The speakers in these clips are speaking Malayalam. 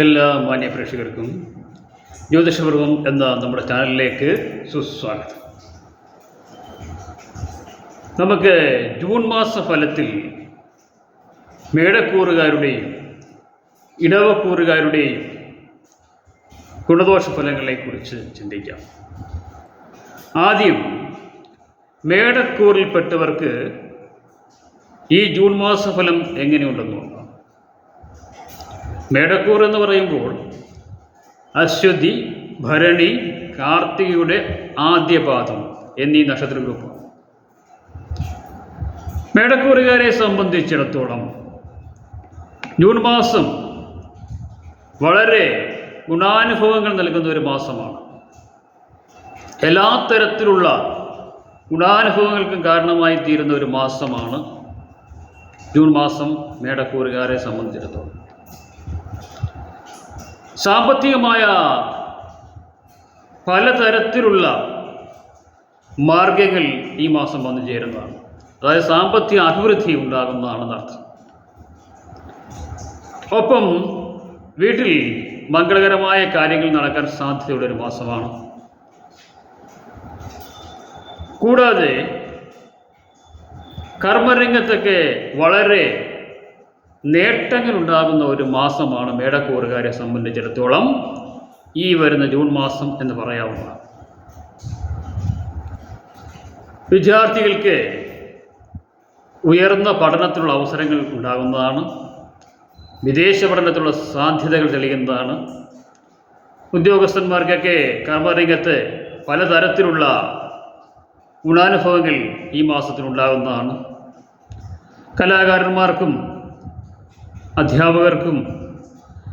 എല്ലാ മാന്യ പ്രേക്ഷകർക്കും ജ്യോതിഷവർഗം എന്ന നമ്മുടെ ചാനലിലേക്ക് സുസ്വാഗതം. നമുക്ക് ജൂൺ മാസ ഫലത്തിൽ മേടക്കൂറുകാരുടെയും ഇടവക്കൂറുകാരുടെയും ഗുണദോഷ ഫലങ്ങളെക്കുറിച്ച് ചിന്തിക്കാം. ആദ്യം മേടക്കൂറിൽപ്പെട്ടവർക്ക് ഈ ജൂൺ മാസ ഫലം എങ്ങനെയുണ്ടെന്നു മേടക്കൂർ എന്ന് പറയുമ്പോൾ അശ്വതി ഭരണി കാർത്തികയുടെ ആദ്യപാദം എന്നീ നക്ഷത്ര ഗ്രൂപ്പാണ്. മേടക്കൂറുകാരെ സംബന്ധിച്ചിടത്തോളം ജൂൺ മാസം വളരെ ഗുണാനുഭവങ്ങൾ നൽകുന്ന ഒരു മാസമാണ്. എല്ലാ തരത്തിലുള്ള ഗുണാനുഭവങ്ങൾക്കും കാരണമായി തീരുന്ന ഒരു മാസമാണ് ജൂൺ മാസം മേടക്കൂറുകാരെ സംബന്ധിച്ചിടത്തോളം. സാമ്പത്തികമായ പലതരത്തിലുള്ള മാർഗങ്ങൾ ഈ മാസം വന്നു ചേരുന്നതാണ്. അതായത് സാമ്പത്തിക അഭിവൃദ്ധി ഉണ്ടാകുന്നതാണെന്ന് അർത്ഥം. ഒപ്പം വീട്ടിൽ മംഗളകരമായ കാര്യങ്ങൾ നടക്കാൻ സാധ്യതയുള്ള ഒരു മാസമാണ്. കൂടാതെ കർമ്മരംഗത്തൊക്കെ വളരെ നേട്ടങ്ങൾ ഉണ്ടാകുന്ന ഒരു മാസമാണ് മേടക്കൂറുകാരെ സംബന്ധിച്ചിടത്തോളം ഈ വരുന്ന ജൂൺ മാസം എന്ന് പറയാവുന്ന വിദ്യാർത്ഥികൾക്ക് ഉയർന്ന പഠനത്തിനുള്ള അവസരങ്ങൾ ഉണ്ടാകുന്നതാണ്. വിദേശ പഠനത്തിനുള്ള സാധ്യതകൾ തെളിയുന്നതാണ്. ഉദ്യോഗസ്ഥന്മാർക്കൊക്കെ കർമ്മരംഗത്ത് പലതരത്തിലുള്ള ഗുണാനുഭവങ്ങൾ ഈ മാസത്തിലുണ്ടാകുന്നതാണ് കലാകാരന്മാർക്കും അധ്യാപകർക്കും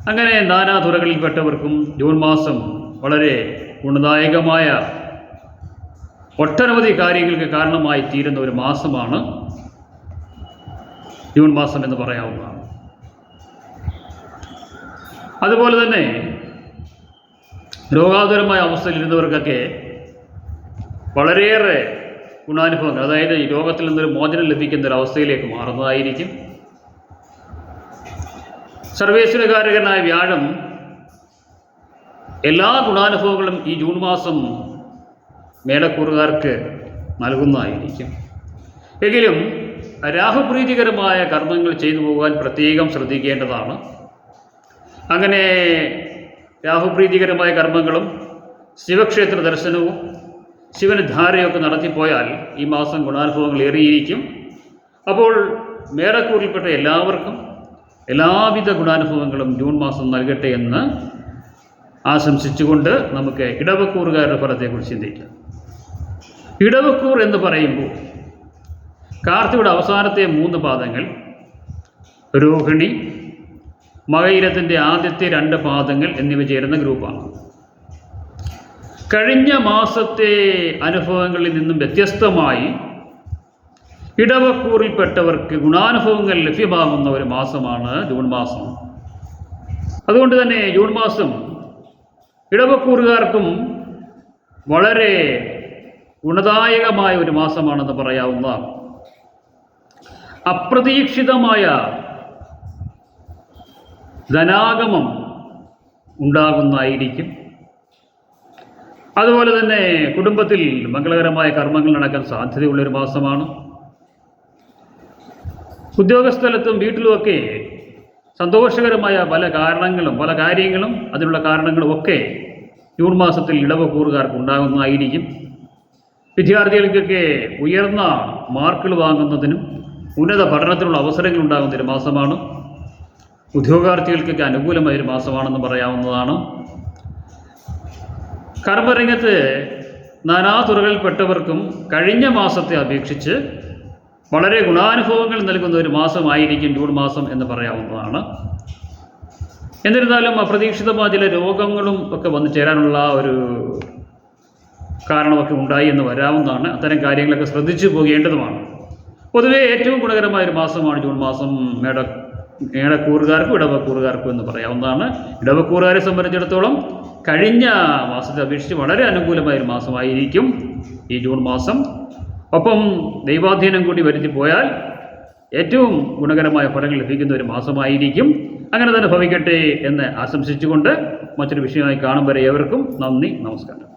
അങ്ങനെ നാനാതുറകളിൽപ്പെട്ടവർക്കും ജൂൺ മാസം വളരെ ഗുണദായകമായ ഒട്ടനവധി കാര്യങ്ങൾക്ക് കാരണമായി തീരുന്ന ഒരു മാസമാണ് ജൂൺ മാസം എന്ന് പറയാവുന്നതാണ്. അതുപോലെ തന്നെ രോഗാതുരമായ അവസ്ഥയിലിരുന്നവർക്കൊക്കെ വളരെയേറെ ഗുണാനുഭവങ്ങൾ അതായത് ഈ രോഗത്തിൽ നിന്നൊരു മോചനം ലഭിക്കുന്ന ഒരു അവസ്ഥയിലേക്ക് മാറുന്നതായിരിക്കും. സർവേശ്വരകാരകനായ വ്യാഴം എല്ലാ ഗുണാനുഭവങ്ങളും ഈ ജൂൺ മാസം മേടക്കൂറുകാർക്ക് നൽകുന്നതായിരിക്കും. എങ്കിലും രാഹുപ്രീതികരമായ കർമ്മങ്ങൾ ചെയ്തു പോകാൻ പ്രത്യേകം ശ്രദ്ധിക്കേണ്ടതാണ്. അങ്ങനെ രാഹുപ്രീതികരമായ കർമ്മങ്ങളും ശിവക്ഷേത്ര ദർശനവും ശിവന് ധാരയൊക്കെ നടത്തിപ്പോയാൽ ഈ മാസം ഗുണാനുഭവങ്ങൾ ഏറിയിരിക്കും. അപ്പോൾ മേടക്കൂറിൽപ്പെട്ട എല്ലാവർക്കും എല്ലാവിധ ഗുണാനുഭവങ്ങളും ജൂൺ മാസം നൽകട്ടെ എന്ന് ആശംസിച്ചുകൊണ്ട് നമുക്ക് ഇടവക്കൂറുകാരുടെ ഫലത്തെക്കുറിച്ച് ചിന്തിക്കാം. ഇടവക്കൂർ എന്ന് പറയുമ്പോൾ കാർത്തിയുടെ അവസാനത്തെ മൂന്ന് പാദങ്ങൾ രോഹിണി മകയിരത്തിന്റെ ആദ്യത്തെ രണ്ട് പാദങ്ങൾ എന്നിവ ചേരുന്ന ഗ്രൂപ്പാണ്. കഴിഞ്ഞ മാസത്തെ അനുഭവങ്ങളിൽ നിന്നും വ്യത്യസ്തമായി ഇടവക്കൂറിൽപ്പെട്ടവർക്ക് ഗുണാനുഭവങ്ങൾ ലഭ്യമാകുന്ന ഒരു മാസമാണ് ജൂൺ മാസം. അതുകൊണ്ട് തന്നെ ജൂൺ മാസം ഇടവക്കൂറുകാർക്കും വളരെ ഗുണദായകമായ ഒരു മാസമാണെന്ന് പറയാവുന്ന അപ്രതീക്ഷിതമായ ധനാഗമം ഉണ്ടാകുന്നതായിരിക്കും. അതുപോലെ തന്നെ കുടുംബത്തിൽ മംഗളകരമായ കർമ്മങ്ങൾ നടക്കാൻ സാധ്യതയുള്ളൊരു മാസമാണ്. ഉദ്യോഗസ്ഥലത്തും വീട്ടിലുമൊക്കെ സന്തോഷകരമായ പല കാരണങ്ങളും പല കാര്യങ്ങളും അതിനുള്ള കാരണങ്ങളും ഒക്കെ ജൂൺ മാസത്തിൽ ഇളവ് കൂറുകാർക്ക് ഉണ്ടാകുന്നതായിരിക്കും. വിദ്യാർത്ഥികൾക്കൊക്കെ ഉയർന്ന മാർക്കുകൾ വാങ്ങുന്നതിനും ഉന്നത പഠനത്തിനുള്ള അവസരങ്ങൾ ഉണ്ടാകുന്ന ഒരു മാസമാണ്. ഉദ്യോഗാർത്ഥികൾക്കൊക്കെ അനുകൂലമായ ഒരു മാസമാണെന്ന് പറയാവുന്നതാണ്. കർമ്മരംഗത്ത് നാനാതുറകളിൽപ്പെട്ടവർക്കും കഴിഞ്ഞ മാസത്തെ അപേക്ഷിച്ച് വളരെ ഗുണാനുഭവങ്ങൾ നൽകുന്ന ഒരു മാസമായിരിക്കും ജൂൺ മാസം എന്ന് പറയാവുന്നതാണ്. എന്നിരുന്നാലും അപ്രതീക്ഷിതമായ ചില രോഗങ്ങളും ഒക്കെ വന്നു ചേരാനുള്ള ഒരു കാരണമൊക്കെ ഉണ്ടായി എന്ന് വരാവുന്നതാണ്. അത്തരം കാര്യങ്ങളൊക്കെ ശ്രദ്ധിച്ചു പോകേണ്ടതുമാണ്. പൊതുവെ ഏറ്റവും ഗുണകരമായ ഒരു മാസമാണ് ജൂൺ മാസം. മേട മേടക്കൂറുകാർക്കും ഇടവക്കൂറുകാർക്കും എന്ന് പറയാവുന്നതാണ്. ഇടവക്കൂറുകാരെ സംബന്ധിച്ചിടത്തോളം കഴിഞ്ഞ മാസത്തെ അപേക്ഷിച്ച് വളരെ അനുകൂലമായ ഒരു മാസമായിരിക്കും ഈ ജൂൺ മാസം. ഒപ്പം ദൈവാധീനം കൂടി വരുത്തി പോയാൽ ഏറ്റവും ഗുണകരമായ ഫലങ്ങൾ ലഭിക്കുന്ന ഒരു മാസമായിരിക്കും. അങ്ങനെ തന്നെ ഭവിക്കട്ടെ എന്ന് ആശംസിച്ചുകൊണ്ട് മറ്റൊരു വിഷയമായി കാണും വരെ ഏവർക്കും നന്ദി നമസ്കാരം.